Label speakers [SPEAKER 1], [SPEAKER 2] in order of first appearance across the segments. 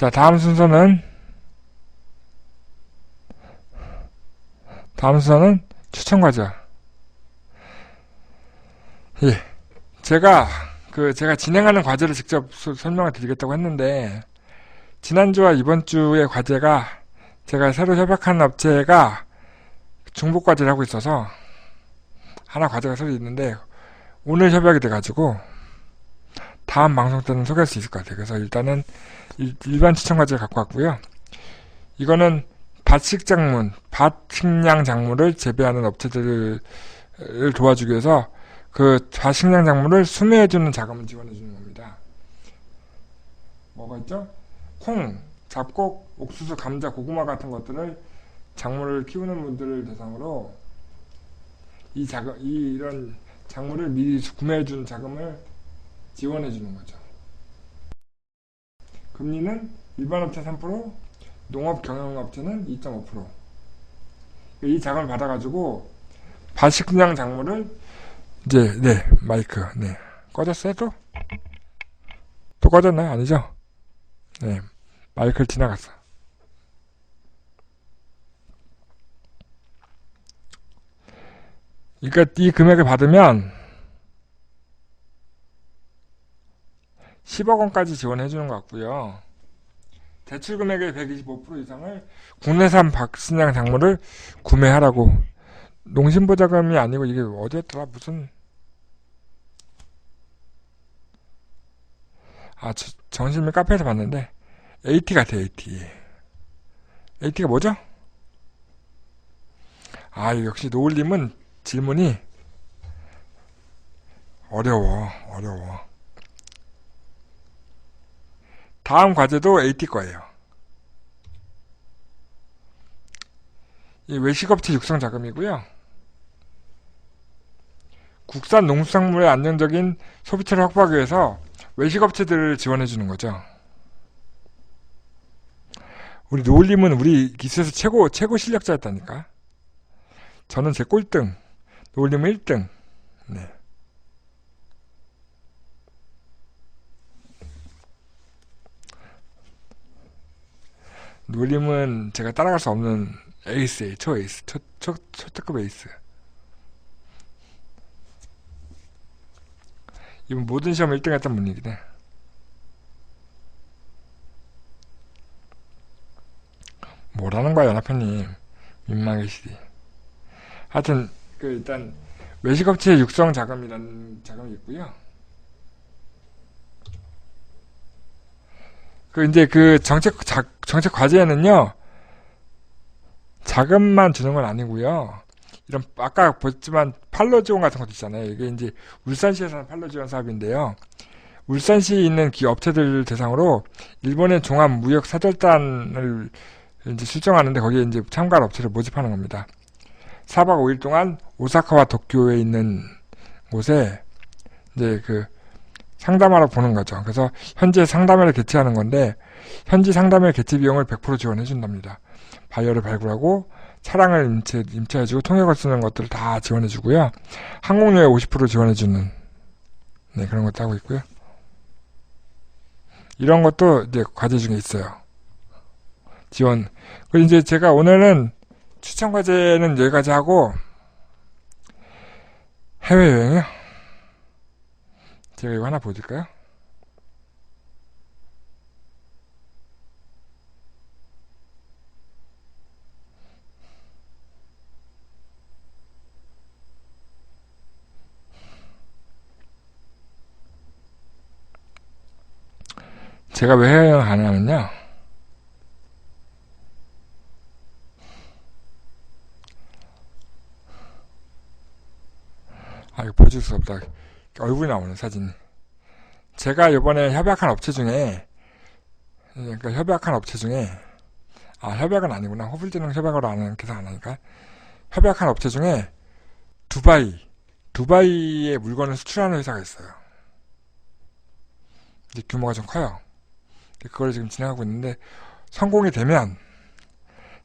[SPEAKER 1] 자, 다음 순서는 다음 순서는 추천 과자. 예. 제가 그 제가 진행하는 과제를 직접 소- 설명을 드리겠다고 했는데 지난주와 이번 주의 과제가 제가 새로 협약한 업체가 중복 과제를 하고 있어서 하나 과제가 새로 있는데 오늘 협약이 돼가지고 다음 방송 때는 소개할 수 있을 것 같아요. 그래서 일단은 일- 일반 추천 과제를 갖고 왔고요. 이거는 밭식 작물, 밭식량 작물을 재배하는 업체들을 도와주기 위해서 그 밭식량 작물을 수매해주는 자금을 지원해주는 겁니다. 뭐가 있죠? 콩, 잡곡, 옥수수, 감자, 고구마 같은 것들을 작물을 키우는 분들을 대상으로 이 자금, 이 이런 작물을 미리 구매해주는 자금을 지원해주는 거죠. 금리는 일반 업체 3%, 농업 경영업체는 2.5%. 이 자금을 받아가지고 밭식량 작물을 이제 네 마이크 네 꺼졌어요 또? 또 꺼졌나요? 아니죠? 네 마이크를 지나갔어. 그러니까 이 금액을 받으면 10억 원까지 지원해 주는 것 같고요. 대출 금액의 125% 이상을 국내산 박신양 작물을 구매하라고 농심보자금이 아니고 이게 어디였더라 무슨 아 저- 정신미 카페에서 봤는데 AT 같아 AT AT가 뭐죠? 아 역시 노을님은 질문이 어려워 어려워 다음 과제도 AT 거예요 이 외식업체 육성 자금이고요. 국산 농수산물의 안정적인 소비처를 확보하기 위해서 외식업체들을 지원해 주는 거죠. 우리 노을님은 우리 기수에서 최고 최고 실력자였다니까. 저는 제 꼴등, 노을님은 1등. 네. 노을님은 제가 따라갈 수 없는 에이스예요. 초 에이스. 초, 초, 초특급 에이스. 이분 모든 시험 1등 했던 분이긴 해. 뭐라는 거야, 연합회님. 민망해시디. 하여튼, 그, 일단, 외식업체 육성 자금이라는 자금이 있고요. 그, 이제 그 정책, 자, 정책 과제에는요, 자금만 주는 건 아니고요. 이런 아까 보셨지만 팔로 지원 같은 것도 있잖아요. 이게 이제 울산시에서 하는 팔로 지원 사업인데요. 울산시에 있는 기 업체들 대상으로 일본의 종합 무역 사절단을 이제 출정하는데 거기에 이제 참가할 업체를 모집하는 겁니다. 4박 5일 동안 오사카와 도쿄에 있는 곳에 이제 그 상담하러 보는 거죠. 그래서 현재 상담회를 개최하는 건데 현지 상담회 개최 비용을 100% 지원해 준답니다. 바이어를 발굴하고 차량을 임체, 임체해주고 통역을 쓰는 것들을 다 지원해주고요. 항공료에 50% 지원해주는 네, 그런 것도 하고 있고요. 이런 것도 이제 과제 중에 있어요. 지원. 그리고 이제 제가 오늘은 추천 과제는 여기까지 하고 해외여행이요. 제가 이거 하나 보여드릴까요? 제가 왜안 하면요. 아, 이거 보여줄 수 없다. 얼굴이 나오네, 사진이. 제가 이번에 협약한 업체 중에, 그러니까 협약한 업체 중에, 아, 협약은 아니구나. 호불지능 협약으로 안 하는, 계산 안 하니까. 협약한 업체 중에, 두바이, 두바이에 물건을 수출하는 회사가 있어요. 이제 규모가 좀 커요. 그걸 지금 진행하고 있는데 성공이 되면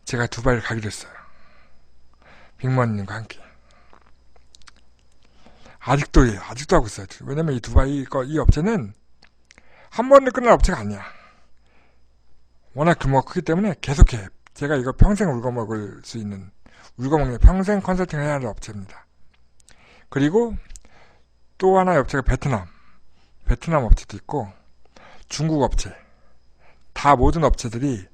[SPEAKER 1] 제가 두바이를 가기로 했어요. 빅먼님과 함께. 아직도 예, 아직도 하고 있어요. 왜냐면 이 두바이 거, 이 업체는 한 번에 끝날 업체가 아니야. 워낙 규모가 크기 때문에 계속해. 제가 이거 평생 울거먹을 수 있는, 울거먹는 평생 컨설팅을 해야 하는 업체입니다. 그리고 또 하나의 업체가 베트남. 베트남 업체도 있고, 중국 업체. 다 모든 업체들이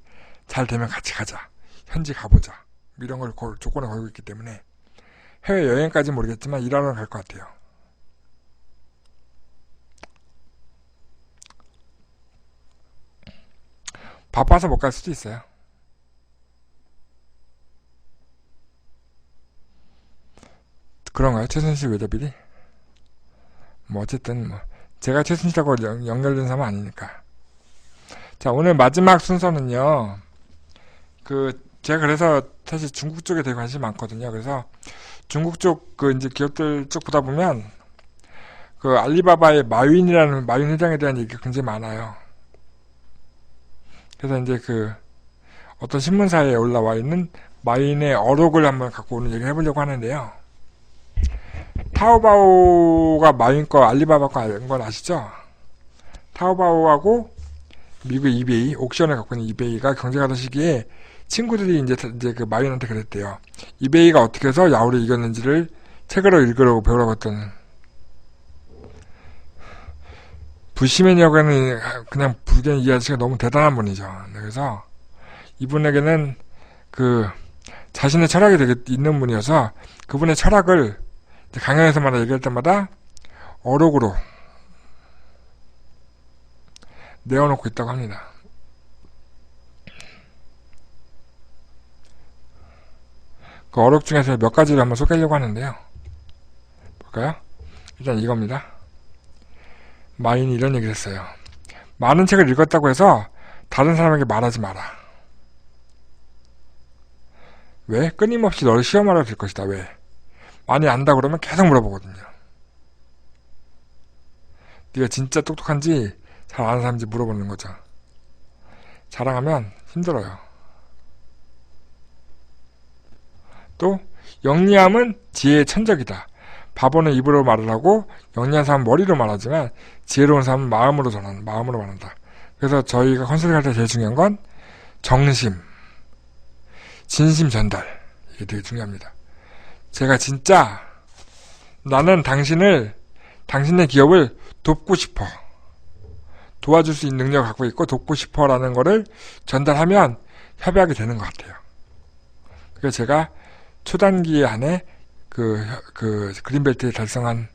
[SPEAKER 1] 잘 되면 같이 가자. 현지 가보자. 이런 걸 걸- 조건에 걸고 있기 때문에 해외 여행까지 모르겠지만 일하러 갈 것 같아요. 바빠서 못 갈 수도 있어요. 그런가요? 최순실 외접일이? 뭐 어쨌든 뭐 제가 최순실하고 연- 연결된 사람은 아니니까. 자 오늘 마지막 순서는요. 그 제가 그래서 사실 중국 쪽에 되게 관심이 많거든요. 그래서 중국 쪽 그 이제 기업들 쪽 보다 보면 그 알리바바의 마윈이라는 마윈 회장에 대한 얘기가 굉장히 많아요. 그래서 이제 그 어떤 신문사에 올라와 있는 마윈의 어록을 한번 갖고 오는 얘기를 해보려고 하는데요. 타오바오가 마윈 거 알리바바 거 아는 건 아시죠? 타오바오하고 미국 이베이 옥션을 갖고 있는 이베이가 경쟁하던 시기에 친구들이 이제 이제 그 마윈한테 그랬대요. 이베이가 어떻게 해서 야후를 이겼는지를 책으로 읽으라고 배우라고 했던 부시맨이라고는 그냥 불견 이 아저씨가 너무 대단한 분이죠. 네, 그래서 이분에게는 그 자신의 철학이 되게 있는 분이어서 그분의 철학을 강연에서마다 얘기할 때마다 어록으로 내어놓고 있다고 합니다. 그 어록 중에서 몇 가지를 한번 소개하려고 하는데요. 볼까요? 일단 이겁니다. 마인이 이런 얘기를 했어요. 많은 책을 읽었다고 해서 다른 사람에게 말하지 마라. 왜? 끊임없이 너를 시험하러 될 것이다. 왜? 많이 안다 그러면 계속 물어보거든요. 네가 진짜 똑똑한지 잘 아는 사람인지 물어보는 거죠. 자랑하면 힘들어요. 또 영리함은 지혜의 천적이다. 바보는 입으로 말을 하고 영리한 사람은 머리로 말하지만 지혜로운 사람은 마음으로 전하는 마음으로 말한다. 그래서 저희가 컨설팅 할 때 제일 중요한 건 정심, 진심 전달 이게 되게 중요합니다. 제가 진짜 나는 당신을 당신의 기업을 돕고 싶어 도와줄 수 있는 능력을 갖고 있고 돕고 싶어라는 거를 전달하면 협약이 되는 것 같아요. 그래서 제가 초단기 안에 그, 그, 그린벨트에 달성한,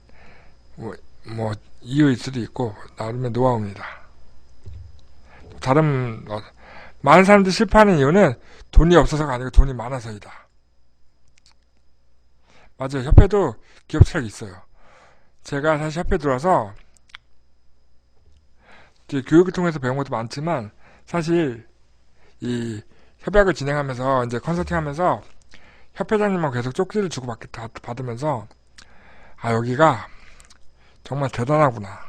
[SPEAKER 1] 뭐, 뭐, 이유일 수도 있고, 나름의 노하우입니다. 다른, 어, 많은 사람들이 실패하는 이유는 돈이 없어서가 아니고 돈이 많아서이다. 맞아요. 협회도 기업 철학이 있어요. 제가 사실 협회 들어와서, 교육을 통해서 배운 것도 많지만, 사실, 이 협약을 진행하면서, 이제 컨설팅 하면서, 협회장님하고 계속 쪽지를 주고 받, 받으면서 아 여기가 정말 대단하구나.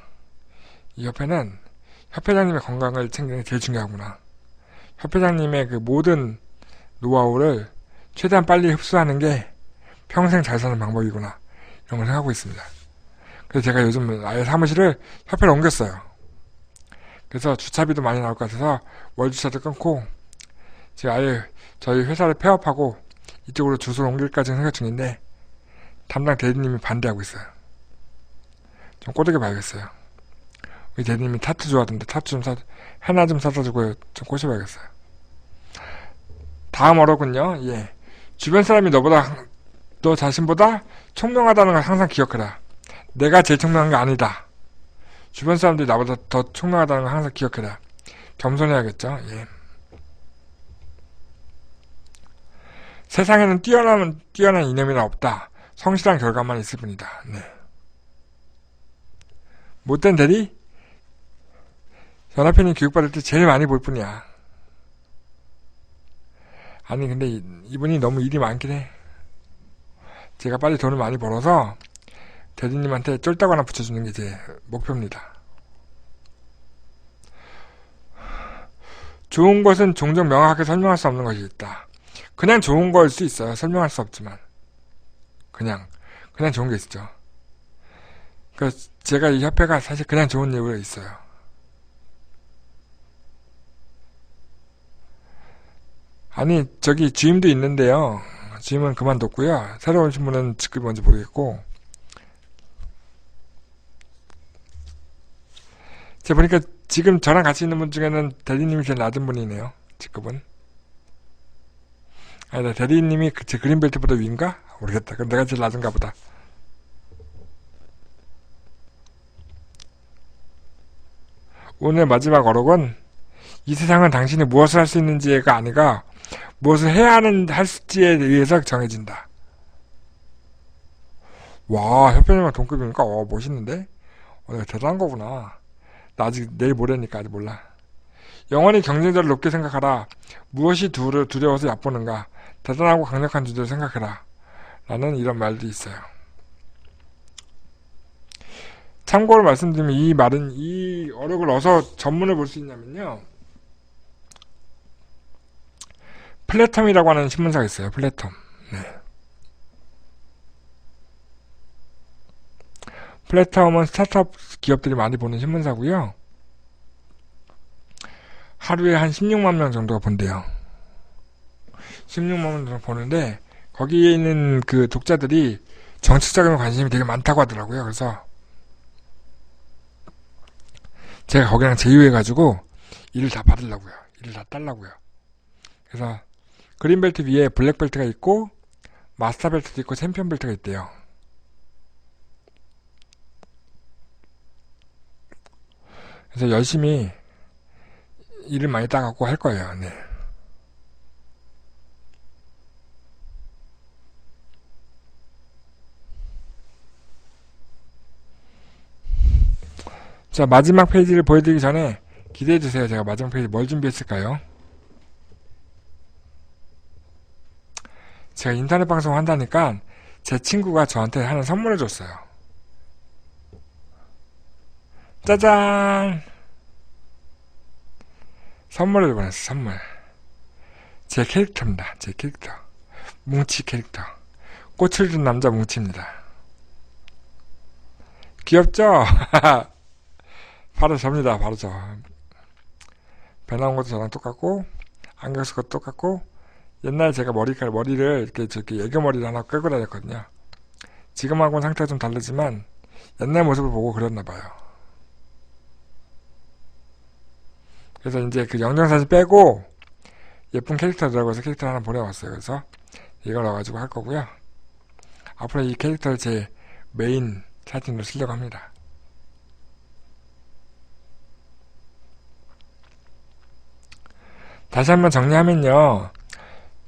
[SPEAKER 1] 이 협회는 협회장님의 건강을 챙기는 게 제일 중요하구나. 협회장님의 그 모든 노하우를 최대한 빨리 흡수하는 게 평생 잘 사는 방법이구나. 이런 걸 생각하고 있습니다. 그래서 제가 요즘 아예 사무실을 협회로 옮겼어요. 그래서 주차비도 많이 나올 것 같아서 월 주차도 끊고 제가 아예 저희 회사를 폐업하고 이쪽으로 주소를 옮길까지 생각 중인데 담당 대리님이 반대하고 있어요. 좀 꼬드게 봐야겠어요. 우리 대리님이 타투 좋아하던데 타투 좀 사, 하나 좀 사다 주고 좀 꼬셔봐야겠어요. 다음 어록은요. 예. 주변 사람이 너보다 너 자신보다 총명하다는 걸 항상 기억해라. 내가 제일 총명한 게 아니다. 주변 사람들이 나보다 더 총명하다는 걸 항상 기억해라. 겸손해야겠죠. 예. 세상에는 뛰어난, 뛰어난 이념이란 없다. 성실한 결과만 있을 뿐이다. 네. 못된 대리? 연합회님 교육받을 때 제일 많이 볼 뿐이야. 아니, 근데 이, 이분이 너무 일이 많긴 해. 제가 빨리 돈을 많이 벌어서 대리님한테 쫄딱 하나 붙여주는 게 제 목표입니다. 좋은 것은 종종 명확하게 설명할 수 없는 것이 있다. 그냥 좋은 걸 수 있어요. 설명할 수 없지만. 그냥, 그냥 좋은 게 있죠. 그, 제가 이 협회가 사실 그냥 좋은 이유가 있어요. 아니, 저기 주임도 있는데요. 주임은 그만뒀고요. 새로 오신 분은 직급이 뭔지 모르겠고. 제가 보니까 지금 저랑 같이 있는 분 중에는 대리님이 제일 낮은 분이네요. 직급은. 아니다, 대리님이 그, 제 그린벨트보다 위인가? 모르겠다. 그럼 내가 제일 낮은가 보다. 오늘 마지막 어록은 이 세상은 당신이 무엇을 할 수 있는지가 아니라 무엇을 해야 하는 할지에 의해서 정해진다. 와, 협회님과 동급이니까 어 멋있는데? 어, 내가 대단한 거구나. 나 아직 내일 모레니까 아직 몰라. 영원히 경쟁자를 높게 생각하라. 무엇이 두려, 두려워서 얕보는가. 대단하고 강력한 주제를 생각해라. 라는 이런 말도 있어요. 참고로 말씀드리면 이 말은 이 어록을 어서 전문을 볼 수 있냐면요. 플래텀이라고 하는 신문사가 있어요. 플래텀. 네. 플래텀은 스타트업 기업들이 많이 보는 신문사고요. 하루에 한 16만 명 정도가 본대요. 16만 명 정도 보는데 거기에 있는 그 독자들이 정치적인 관심이 되게 많다고 하더라고요. 그래서 제가 거기랑 제휴해가지고 일을 다 받으려고요. 일을 다 딸라고요. 그래서 그린벨트 위에 블랙벨트가 있고 마스터벨트도 있고 챔피언벨트가 있대요. 그래서 열심히 일을 많이 따갖고 할 거예요. 네. 자, 마지막 페이지를 보여드리기 전에 기대해주세요. 제가 마지막 페이지 뭘 준비했을까요? 제가 인터넷 방송 한다니까 제 친구가 저한테 하는 선물을 줬어요. 짜잔! 선물을 보냈어, 선물. 제 캐릭터입니다. 제 캐릭터. 뭉치 캐릭터. 꽃을 준 남자 뭉치입니다. 귀엽죠? 바로 접니다. 바로 저. 배 나온 것도 저랑 똑같고, 안경 쓴 것도 똑같고, 옛날에 제가 머리카락, 머리를 이렇게 저렇게 애교머리를 하나 끌고 다녔거든요. 지금하고는 상태가 좀 다르지만, 옛날 모습을 보고 그랬나봐요. 그래서 이제 그 영정사진 빼고, 예쁜 캐릭터 들어가서 캐릭터 하나 보내왔어요. 그래서 이걸 넣어가지고 할 거고요. 앞으로 이 캐릭터를 제 메인 사진으로 쓰려고 합니다. 다시 한번 정리하면요.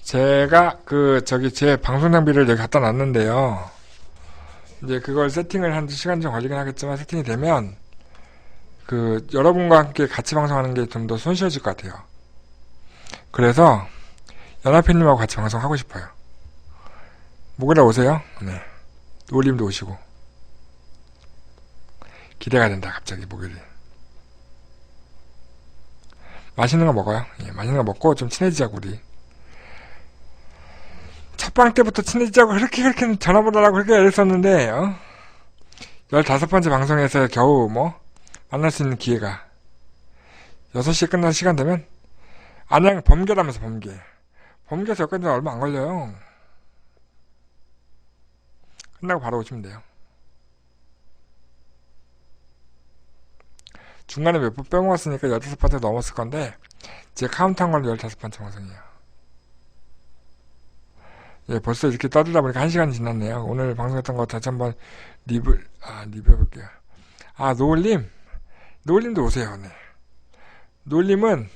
[SPEAKER 1] 제가 그 저기 제 방송 장비를 여기 갖다 놨는데요. 이제 그걸 세팅을 한 시간 좀 걸리긴 하겠지만 세팅이 되면 그 여러분과 함께 같이 방송하는 게 좀 더 손쉬워질 것 같아요. 그래서 연합회님하고 같이 방송하고 싶어요. 목요일에 오세요. 네. 노을님도 오시고 기대가 된다 갑자기 목요일. 맛있는 거 먹어요. 예, 맛있는 거 먹고 좀 친해지자고 우리. 첫방 때부터 친해지자고 그렇게 그렇게 전화번호라고 그렇게 애랬었는데 어? 15번째 방송에서 겨우 뭐 만날 수 있는 기회가 6시에 끝나는 시간 되면 안양 범계라면서 범계 범계에서 여기까지 얼마 안 걸려요 끝나고 바로 오시면 돼요 중간에 몇 번 빼먹었으니까 15번째 넘었을 건데 제가 카운트한 건 15번째 방송이에요 예, 벌써 이렇게 떠들다 보니까 1시간이 지났네요. 오늘 방송했던 거 다시 한번 리뷰, 아, 리뷰해볼게요. 아, 노을님. 노을님도 오세요, 네. 노을님은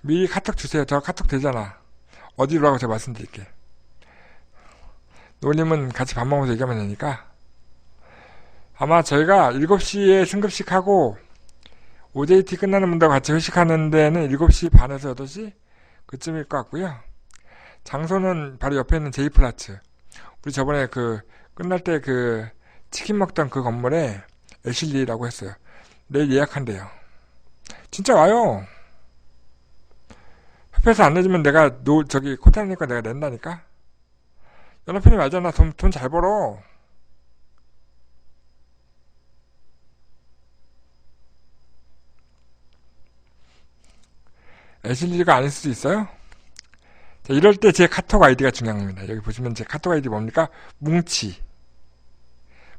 [SPEAKER 1] 미리 카톡 주세요. 저 카톡 되잖아. 어디로 하고 제가 말씀드릴게. 노을님은 같이 밥 먹으면서 얘기하면 되니까. 아마 저희가 7시에 승급식 하고 OJT 끝나는 분들과 같이 회식하는 데는 7시 반에서 8시? 그쯤일 것 같고요. 장소는 바로 옆에 있는 제이플라츠. 우리 저번에 그 끝날 때 그 치킨 먹던 그 건물에 애실리라고 했어요. 내일 예약한대요. 진짜 와요. 협회에서 안 내주면 내가 노 저기 코타니까 내가 낸다니까. 연합회님 알잖아. 돈 돈 잘 벌어. 애실리가 아닐 수도 있어요. 자, 이럴 때 제 카톡 아이디가 중요한 겁니다. 여기 보시면 제 카톡 아이디 뭡니까? 뭉치.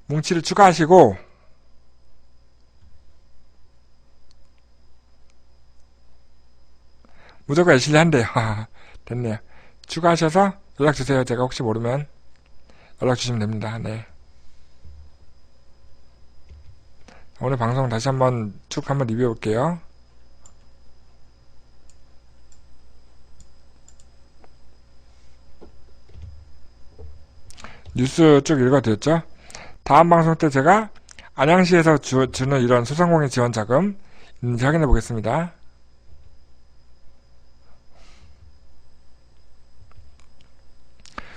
[SPEAKER 1] 뭉치를 추가하시고, 무조건 애실리 한대요. 됐네요. 추가하셔서 연락 주세요. 제가 혹시 모르면 연락 주시면 됩니다. 네. 오늘 방송 다시 한번 쭉 한번 리뷰해 볼게요. 뉴스 쭉 읽어드렸죠? 다음 방송 때 제가 안양시에서 주, 주는 이런 소상공인 지원 자금 있는지 확인해 보겠습니다.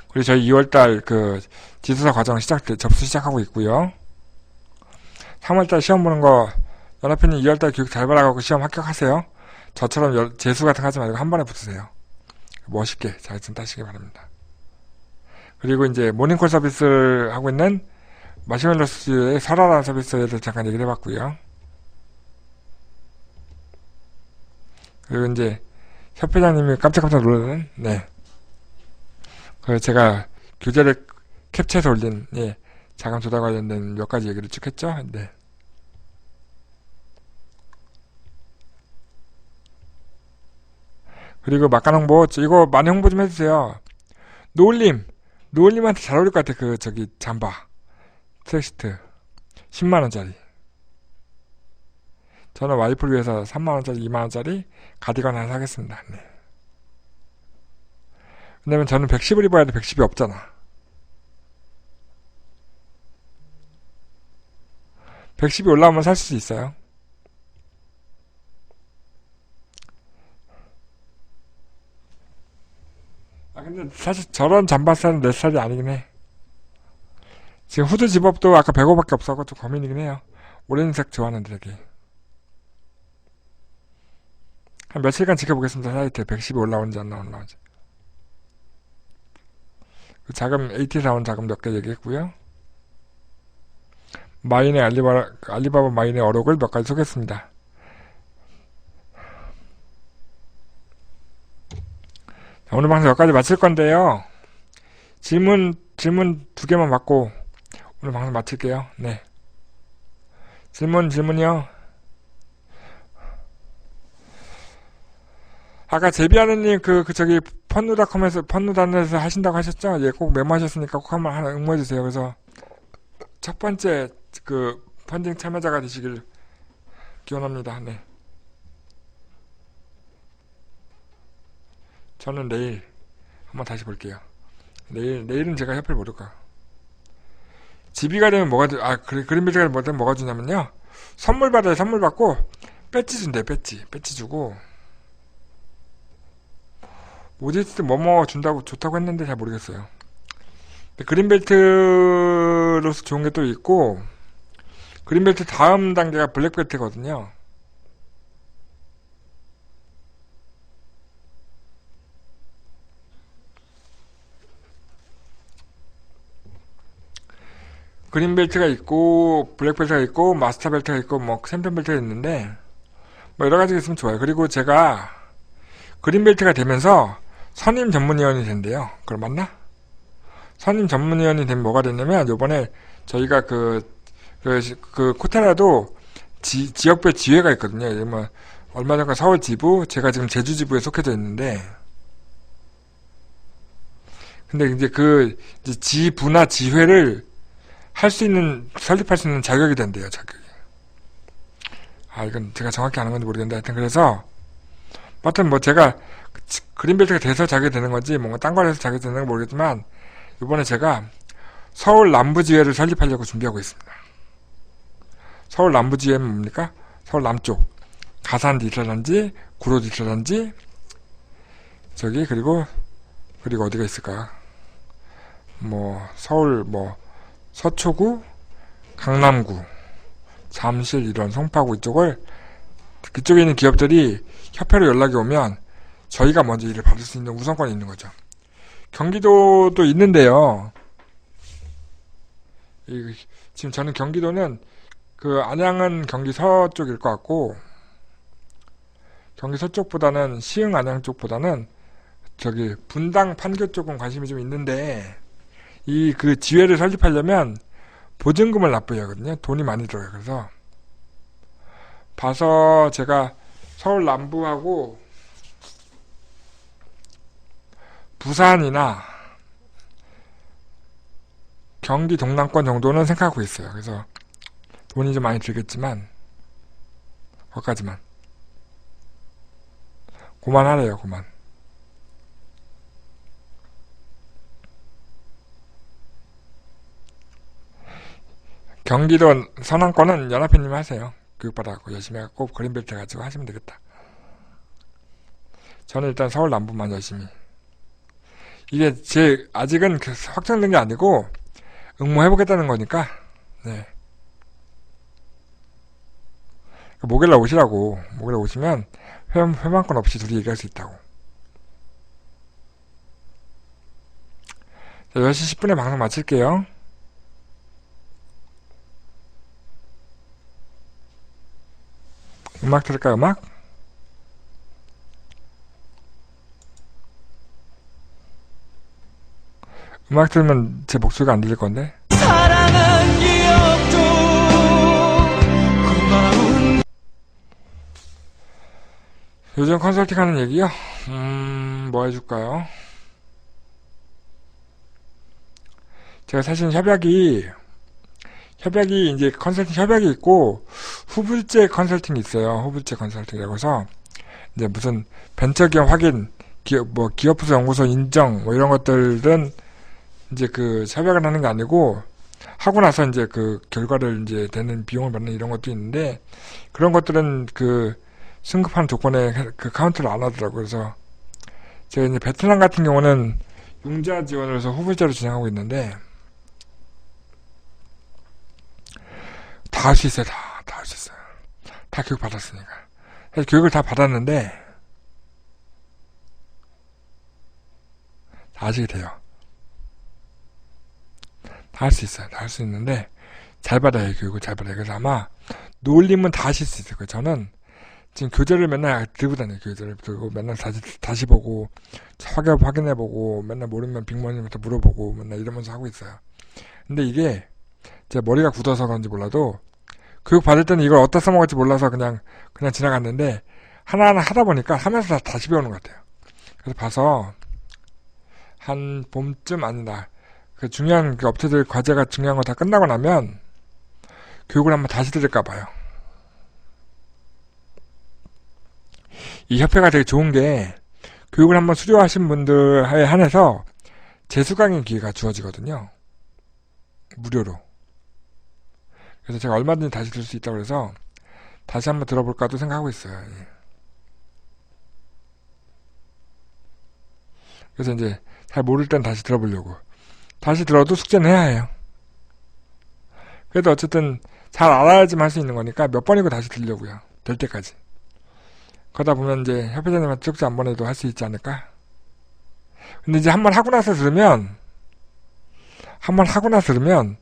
[SPEAKER 1] 그리고 저희 2월달 그 지도사 과정 시작 접수 시작하고 있고요. 3월달 시험 보는 거 연합회님 2월달 교육 잘 받아가고 시험 합격하세요. 저처럼 열- 재수 같은 거 하지 말고 한 번에 붙으세요. 멋있게 잘 좀 따시기 바랍니다. 그리고 이제 모닝콜 서비스를 하고 있는 마시멜로 스튜디오의 설화라는 서비스에 대해서 잠깐 얘기를 해봤고요. 그리고 이제 협 회장님이 깜짝깜짝 놀라는 네. 그 제가 교재를 캡처해서 올린 예, 자금 조달 관련된 몇 가지 얘기를 쭉 했죠. 네. 그리고 막간 홍보 이거 많이 홍보 좀 해주세요. 노을님, 노을님한테 잘 어울릴 것 같아. 그 저기 잠바 트랙시트 10만 원짜리. 저는 와이프를 위해서 3만 원짜리, 2만 원짜리 가디건 하나 사겠습니다. 네. 왜냐면 저는 110을 입어야 돼. 110이 없잖아. 110이 올라오면 살 수 있어요. 아 근데 사실 저런 잠바 사는 내 스타일이 아니긴 해. 지금 후드 집업도 아까 105밖에 없어서 좀 고민이긴 해요. 오렌지색 좋아하는데 되게. 한 며칠간 지켜보겠습니다. 사이트에 110이 올라오는지 안 올라오는지. 그 자금 AT에서 나온 자금 몇 개 얘기했고요. 마인의 알리바바, 알리바바 마인의 어록을 몇 가지 소개했습니다. 오늘 방송 여기까지 마칠 건데요. 질문, 질문 두 개만 받고 오늘 방송 마칠게요. 네. 질문, 질문이요. 아까 제비하느님 그, 그 저기 펀누닷컴에서 펀누단에서 하신다고 하셨죠? 예, 꼭 메모하셨으니까 꼭 한번 하나 응모해 주세요. 그래서 첫 번째 그 펀딩 참여자가 되시길 기원합니다. 네. 저는 내일 한번 다시 볼게요. 내일 내일은 제가 협회를 모를까. 집이가 되면 뭐가 주- 아 그래 그린빌드가 되면 뭐가 주냐면요. 선물 받아요. 선물 받고 배지 준대. 배지 배지 주고 오디스트 뭐뭐 준다고 좋다고 했는데 잘 모르겠어요. 그린벨트로서 좋은 게 또 있고 그린벨트 다음 단계가 블랙벨트거든요. 그린벨트가 있고 블랙벨트가 있고 마스터벨트가 있고 뭐 챔피언벨트가 있는데 뭐 여러 가지가 있으면 좋아요. 그리고 제가 그린벨트가 되면서 선임 전문위원이 된대요. 그걸 맞나? 선임 전문위원이 되면 뭐가 됐냐면 요번에 저희가 그, 그, 그 코테라도 지, 지역별 지회가 있거든요. 예를 뭐 얼마 전까 서울 지부, 제가 지금 제주 지부에 속해져 있는데 근데 이제 그 이제 지부나 지회를 할 수 있는 설립할 수 있는 자격이 된대요. 자격이. 아 이건 제가 정확히 아는 건지 모르겠는데 하여튼 그래서 하여튼 뭐 제가 그린벨트가 돼서 자격이 되는 건지 뭔가 딴 거에서 자격이 되는 건 모르겠지만 이번에 제가 서울 남부지회를 설립하려고 준비하고 있습니다. 서울 남부지회는 뭡니까? 서울 남쪽 가산 디지털단지, 구로 디지털단지 저기 그리고 그리고 어디가 있을까? 뭐 서울 뭐 서초구, 강남구, 잠실 이런 송파구 이쪽을 그쪽에 있는 기업들이 협회로 연락이 오면 저희가 먼저 일을 받을 수 있는 우선권이 있는 거죠. 경기도도 있는데요. 이, 지금 저는 경기도는 그 안양은 경기 서쪽일 것 같고 경기 서쪽보다는 시흥 안양 쪽보다는 저기 분당 판교 쪽은 관심이 좀 있는데 이 그 지회를 설립하려면 보증금을 납부해야 하거든요. 돈이 많이 들어요. 그래서 봐서 제가 서울 남부하고 부산이나 경기 동남권 정도는 생각하고 있어요. 그래서 돈이 좀 많이 들겠지만 거기까지만 그만하래요. 그만. 경기도 서남권은 연합회님 하세요. 교육받아갖고 열심히 하고 그린벨트 가지고 하시면 되겠다. 저는 일단 서울 남부만 열심히. 이게 제 아직은 그 확정된 게 아니고 응모해보겠다는 거니까 네. 목요일날 오시라고 목요일날 오시면 회, 회방권 없이 둘이 얘기할 수 있다고 자, 10시 10분에 방송 마칠게요 음악 들을까요 음악? 음악 들으면 제 목소리가 안 들릴 건데 요즘 컨설팅 하는 얘기요? 음, 뭐 해줄까요? 제가 사실 협약이, 협약이 이제 컨설팅 협약이 있고, 후불제 컨설팅이 있어요. 후불제 컨설팅이라고 해서, 이제 무슨 벤처기업 확인, 기업, 뭐, 기업부서 연구소 인정, 뭐 이런 것들은 이제 그 협약을 하는 게 아니고, 하고 나서 이제 그 결과를 이제 되는 비용을 받는 이런 것도 있는데, 그런 것들은 그, 승급한 조건에 그 카운트를 안 하더라고요. 그래서 제가 이제 베트남 같은 경우는 융자 지원을 해서 후불제로 진행하고 있는데 다 할 수 있어요. 다. 다 할 수 있어요. 다 교육 받았으니까. 사실 교육을 다 받았는데 다 하시게 돼요. 다 할 수 있어요. 다 할 수 있는데 잘 받아요. 교육을 잘 받아요. 그래서 아마 놀림은 다 하실 수 있을 거예요. 저는 지금 교재를 맨날 들고 다녀요. 교재를 들고 맨날 다시 다시 보고 확인 확인해 보고 맨날 모르면 빅머니한테 물어보고 맨날 이러면서 하고 있어요. 근데 이게 제 머리가 굳어서 그런지 몰라도 교육 받을 때는 이걸 어디다 써먹을지 몰라서 그냥 그냥 지나갔는데 하나하나 하다 보니까 하면서 다 다시 배우는 것 같아요. 그래서 봐서 한 봄쯤 아니다. 그 중요한 그 업체들 과제가 중요한 거 다 끝나고 나면 교육을 한번 다시 들을까 봐요. 이 협회가 되게 좋은 게 교육을 한번 수료하신 분들에 한해서 재수강의 기회가 주어지거든요. 무료로. 그래서 제가 얼마든지 다시 들을 수 있다고 해서 다시 한번 들어볼까도 생각하고 있어요. 예. 그래서 이제 잘 모를 땐 다시 들어보려고. 다시 들어도 숙제는 해야 해요. 그래도 어쨌든 잘 알아야지만 할 수 있는 거니까 몇 번이고 다시 들려고요. 될 때까지. 그러다 보면 이제 협회장님한테 쪽지 안 보내도 할 수 있지 않을까? 근데 이제 한 번 하고 나서 들으면, 한 번 하고 나서 들으면,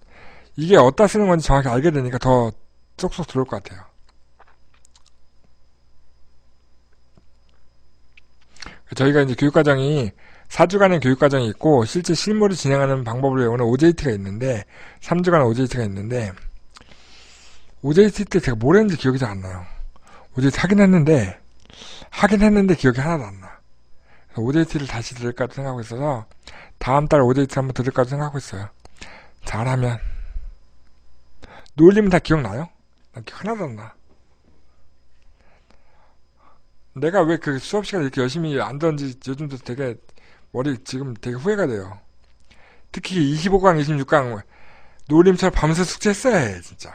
[SPEAKER 1] 이게 어디다 쓰는 건지 정확히 알게 되니까 더 쏙쏙 들어올 것 같아요. 저희가 이제 교육과정이 4주간의 교육과정이 있고 실제 실무를 진행하는 방법을 외우는 OJT가 있는데 3주간 OJT가 있는데 OJT 때 제가 뭘 했는지 기억이 잘 안 나요. OJT 하긴 했는데 하긴 했는데 기억이 하나도 안 나. OJT를 다시 들을까도 생각하고 있어서 다음 달 OJT 한번 들을까도 생각하고 있어요. 잘하면 놀리면 다 기억나요? 하나도 안 나. 내가 왜 그 수업 시간에 이렇게 열심히 안 듣는지 요즘도 되게 머리 지금 되게 후회가 돼요. 특히 25강, 26강 놀림처럼 밤새 숙제했어야 해 진짜.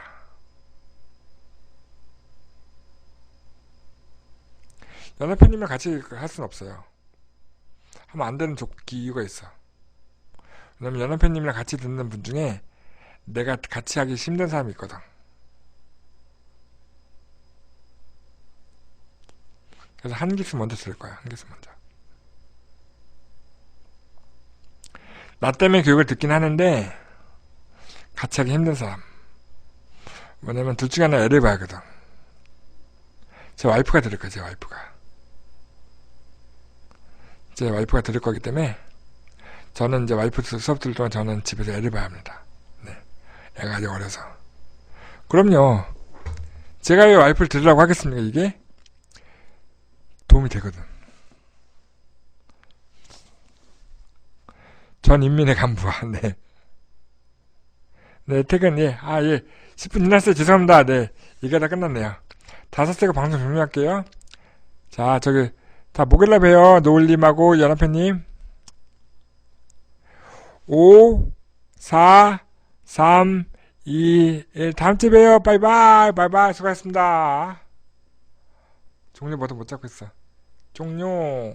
[SPEAKER 1] 연합회님이랑 같이 할 수는 없어요. 하면 안 되는 조기 이유가 있어. 왜냐면 연합회님이랑 같이 듣는 분 중에 내가 같이 하기 힘든 사람이 있거든. 그래서 한 기수 먼저 들을 거야. 한 기수 먼저. 나 때문에 교육을 듣긴 하는데 같이 하기 힘든 사람. 뭐냐면 둘 중에 하나 애를 봐야거든. 제 와이프가 들을 거야. 제 와이프가. 제 와이프가 들을 거기 때문에 저는 이제 와이프 수업 들을 동안 저는 집에서 애를 봐야 합니다. 아직 어려서. 그럼요. 제가 왜 와이프를 들으라고 하겠습니까, 이게? 도움이 되거든. 전 인민의 간부와, 네. 네, 퇴근, 예. 아, 예. 10분 지났어요. 죄송합니다. 네. 이게 다 끝났네요. 다섯 세가 방송 종료할게요. 자, 저기, 다 목요일날 봬요. 노을님하고 연합회님. 5, 4, 3, 2, 1. 다음 주에 봬요. 바이바이. 바이바이. 수고하셨습니다. 종료 버튼 못 잡고 있어. 종료.